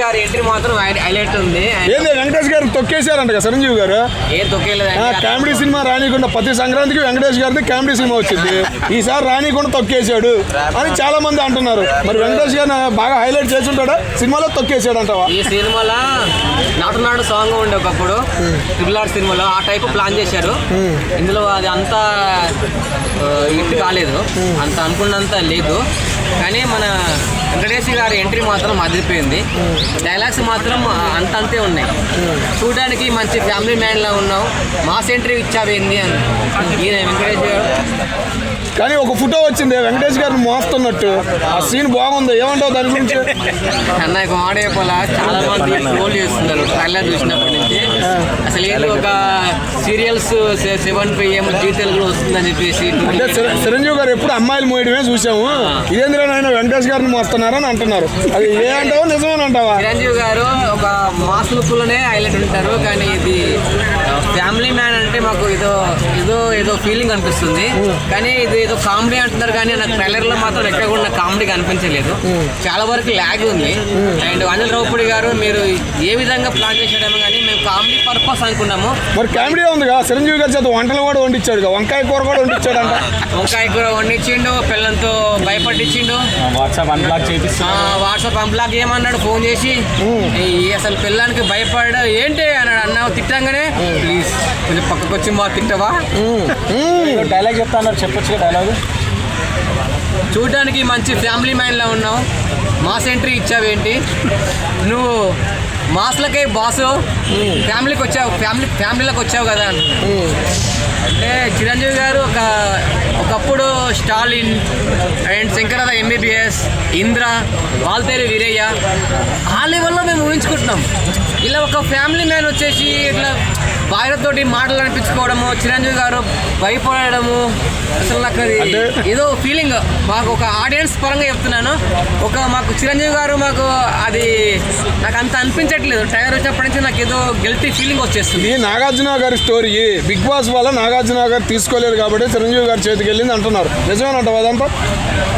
గారి ఎంట్రీ మాత్రం హైలైట్ ఉంది. ఆయన ఏంది వెంకటేష్ గారు తొక్కేశారంట కదా చిరంజీవి గారు? ఏం కామెడీ సినిమా రానికుండా ప్రతి సంక్రాంతికి వెంకటేష్ గారిది కామెడీ సినిమా వచ్చింది. ఈసారి రానికుండా తొక్కేశాడు అని చాలా మంది అంటున్నారు. మరి వెంకటేష్ గారిని బాగా హైలైట్ చేసి ఉంటాడా సినిమాలో తొక్కేశాడు అంటావా ఈ సినిమాలో నాటు నాడు సాంగ్ ఉండే ఒకప్పుడు. ట్రిపుల్ ఆర్ సినిమాలో ఆ టైప్ ప్లాన్ చేశారు. ఇందులో అది అంతా హిట్ కాలేదు. అంత అనుకున్నంత లేదు. కానీ మన గారి ఎంట్రీ మాత్రం అదిరిపోయింది. డైలాగ్స్ మాత్రం అంత అంతే ఉన్నాయి. చూడడానికి మంచి ఫ్యామిలీ మ్యాన్ లా ఉన్నావు. మాస్ ఎంట్రీ ఇచ్చావేంది అని. ఈయన వెంకటేష్ గారు. కానీ ఒక ఫోటో వచ్చింది. వెంకటేష్ గారిని మోస్తున్నట్టు. ఆ సీన్ బాగుంది. ఏమంటావు దాని గురించి? అన్న చెప్పాలా చాలా మంది ట్రోల్ చేస్తున్నారు. ట్రైలర్ చూసినప్పటి నుంచి. అసలు ఏదో ఒక సీరియల్స్ సెవెన్ పిఎం జీ తెలుగులో వస్తుందని చెప్పేసి అంటే చిరంజీవి గారు ఎప్పుడు అమ్మాయిలు మోయడమే చూసాము. ఇదేంద్ర నాయన వెంకటేష్ గారిని మోస్తున్నారని అంటున్నారు. అది ఏ అంటావా నిజమేనంటావా చిరంజీవి గారు ఒక మాస్ లుక్లోనే హైలైట్ ఉంటారు కానీ ఇది ఫ్యామిలీ అంటే మాకు ఏదో ఏదో ఏదో ఫీలింగ్ అనిపిస్తుంది. కానీ ఇది ఏదో కామెడీ అంటున్నారు కానీ నాకు ట్రైలర్లో మాత్రం ఎక్కడ కూడా నాకు కామెడీ కనిపించలేదు. చాలా వరకు ల్యాగ్ ఉంది. అండ్ అనిల్ రావుపూడి గారు మీరు ఏ విధంగా ప్లాన్ చేసాడేమో కానీ మేము కామెడీ పర్పస్ అనుకున్నాము. మరి కామెడీ ఉందిగా? చిరంజీవి గారి చేత వంటలు కూడా వండించాడు వంకాయ కూర కూడా వండించాడంట. వంకాయ కూర వండించిండు పిల్లలతో భయపట్టించిండు. వాట్సాప్ అన్బ్లాక్ చేపిస్తా వాట్సాప్ అంబ్లాక్ చేయమన్నాడు ఫోన్ చేసి. అసలు పిల్లానికి భయపడ ఏంటి? అన్నాడు. అన్న తిట్టంగానే ప్లీజ్ కొంచెం పక్కకు వచ్చి మా తిట్టవా? డైలాగ్ చెప్తా అన్నారు చెప్పొచ్చు డైలాగ్ చూడడానికి మంచి ఫ్యామిలీ మైండ్లో ఉన్నావు. మాస్ ఎంట్రీ ఇచ్చావేంటి? నువ్వు మాస్లకే బాసు ఫ్యామిలీకి వచ్చావు ఫ్యామిలీ ఫ్యామిలీలోకి వచ్చావు కదా? అంటే చిరంజీవి గారు ఒక ఒకప్పుడు స్టాలిన్ అండ్ శంకరద ఎంబీబీఎస్ ఇంద్ర వాల్తేరి వీరయ్య ఆ లెవెల్లో మేము ఊహించుకుంటున్నాం. ఇలా ఒక ఫ్యామిలీ మ్యాన్ వచ్చేసి ఇట్లా భార్యతోటి మాటలు అనిపించుకోవడము చిరంజీవి గారు భయపడము అసలు నాకు అది ఏదో ఫీలింగ్ మాకు ఒక ఆడియన్స్ పరంగా చెప్తున్నాను. ఒక మాకు చిరంజీవి గారు మాకు అది నాకు అంత అనిపించట్లేదు. టైర్ వచ్చినప్పటి నుంచి నాకు ఏదో గిల్టీ ఫీలింగ్ వచ్చేస్తుంది. ఇది నాగార్జున గారి స్టోరీ బిగ్ బాస్ వల్ల నాగార్జున గారు తీసుకోలేరు కాబట్టి చిరంజీవి గారి చేతికి వెళ్ళింది అంటున్నారు. నిజమేనంటావు అదంతా?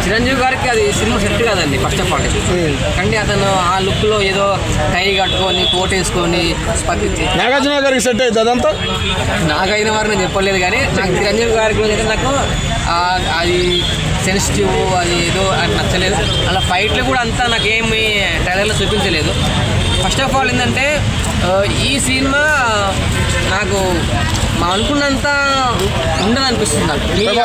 చిరంజీవి గారికి అది సినిమా సెట్ కాదండి ఫస్ట్ ఆఫ్ ఆల్ కానీ అతను ఆ లుక్లో ఏదో టై కట్టుకొని కోట్ వేసుకొని నాగార్జున గారికి సెట్ అవుతుంది అదంతా నాకైన వారు నేను చెప్పలేదు కానీ నాకు చిరంజీవి కార్యక్రమం అయితే నాకు అది సెన్సిటివ్ అది ఏదో అది నచ్చలేదు. అలా ఫైట్లు కూడా అంతా నాకేమి ట్రైలర్లో చూపించలేదు. ఫస్ట్ ఆఫ్ ఆల్ ఏంటంటే ఈ సినిమా నాకు మా అనుకున్నంత ఉండదు అనిపిస్తుంది నాకు.